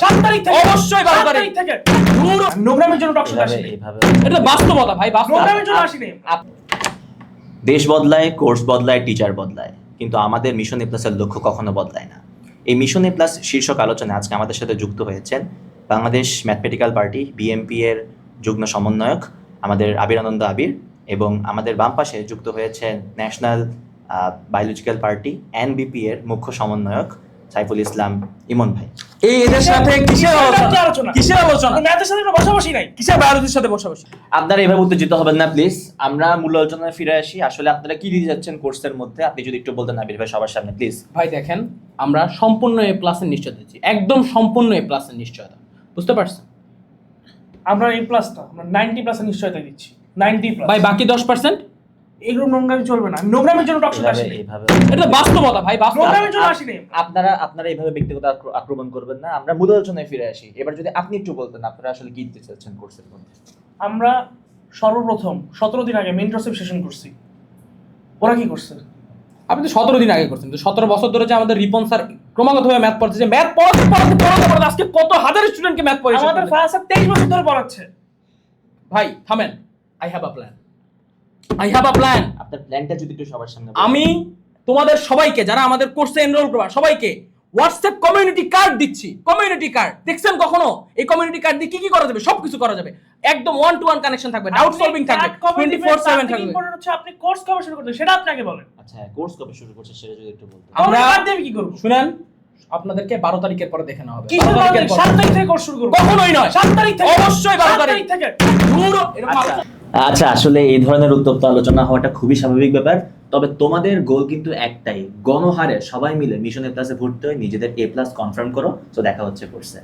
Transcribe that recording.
সাত তারিখ থেকে অবশ্যই বারো সাত তারিখ। তারিখ থেকে। ধুর, নোংরামের জন্য টক আসেনি। এটা বাস্তবতা ভাই বাস্তবতা। জন্য আসেনি। দেশ বদলায় কোর্স বদলায় টিচার বদলায়। কিন্তু আমাদের মিশন এ প্লাসের লক্ষ্য কখনো বদলায় না। এই মিশন এ প্লাস শীর্ষক আলোচনায় আজকে আমাদের সাথে যুক্ত হয়েছেন বাংলাদেশ ম্যাথমেটিক্যাল পার্টি বিএমপি এর যুগ্ম সমন্বয়ক আমাদের আবির আনন্দ আবির এবং আমাদের বাম পাশে যুক্ত হয়েছেন ন্যাশনাল বায়োলজিক্যাল পার্টি এনবিপি এর মুখ্য সমন্বয়ক সাইফুল ইসলাম ইমন ভাই। এই এদের সাথে কিসের আলোচনা? কিসের আলোচনা? ম্যাথের সাথে কোনো বসাবসি নাই? কিসের বায়োলজির সাথে বসাবসি? আপনারা এভাবে উত্তেজিত হবেন না প্লিজ আমরা মূল আলোচনায় ফিরে আসি। আসলে আপনারা কি দিতে যাচ্ছেন কোর্সের মধ্যে? আপনি যদি একটু বলতেন আবির ভাই সবার সামনে প্লিজ ভাই দেখেন আমরা সম্পূর্ণ এ প্লাসের নিশ্চয়তা দিচ্ছি। একদম সম্পূর্ণ এ প্লাসের নিশ্চয়তা। বুঝতে পারছেন? আমরা এই প্লাসটা আমরা নাইনটি প্লাসের নিশ্চয়তা দিচ্ছি। নাইনটি ভাই বাকি দশ পার্সেন্ট এগুলো নোংরামি চলবে না। নোংরামের জন্য টক আসেনি। এটা বাস্তবতা ভাই বাস্তবতা। নোংরামের জন্য আসেনি। আপনারা আপনারা এইভাবে ব্যক্তিগত আক্রমণ করবেন না। আমরা মূল আলোচনায় ফিরে আসি। এবার যদি আপনি একটু বলতেন আপনারা আসলে কি দিতে চাচ্ছেন কোর্সের মধ্যে? আমরা সর্বপ্রথম সতেরো দিন আগে মেন্টরশিপ সেশন করছি। ওরা কি করছে? আপনি তো সতেরো দিন আগে করছেন। তো সতেরো বছর ধরে যে আমাদের রিপন স্যার ক্রমাগত ভাবে ম্যাথ পড়াচ্ছে যে ম্যাথ পড়াতে পড়াতে পড়াতে পড়াতে আজকে কত হাজার স্টুডেন্টকে ম্যাথ পড়াচ্ছে আমাদের ফায়ার স্যার তেইশ বছর ধরে পড়াচ্ছে। ভাই থামেন। I have a plan I have a plan আপনার প্ল্যানটা যদি একটু সবার সামনে আমি তোমাদের সবাইকে যারা আমাদের কোর্সে এনরোল করবা সবাইকে হোয়াটসঅ্যাপ কমিউনিটি কার্ড দিচ্ছি। কমিউনিটি কার্ড দেখছেন কখনো? এই কমিউনিটি কার্ড দিয়ে কি কি করা যাবে? সবকিছু করা যাবে। একদম ওয়ান টু ওয়ান কানেকশন থাকবে। ডাউট সলভিং থাকবে টোয়েন্টি ফোর সেভেন থাকবে। ইম্পর্টেন্ট হচ্ছে আপনি কোর্স কবে শুরু করতে সেটা আপনাকে বলেন। আচ্ছা কোর্স কবে শুরু করছে সেটা যদি একটু বলতেন। আমরা- বাদ দিয়ে কি করব? শুনেন আপনাদেরকে বারো তারিখের পরে দেখে নেওয়া হবে 12। সাত তারিখ থেকে কোর্স শুরু করব। কখনোই নয়। সাত তারিখ থেকে। অবশ্যই বারো সাত তারিখ। থেকে। এরকম আচ্ছা আসলে এই ধরনের উত্তপ্ত আলোচনা হওয়াটা খুবই স্বাভাবিক ব্যাপার। তবে তোমাদের গোল কিন্তু একটাই, গণহারে সবাই মিলে মিশন এ প্লাসে ভর্তি হয়ে নিজেদের এ প্লাস কনফার্ম করো। তো দেখা হচ্ছে কোর্সে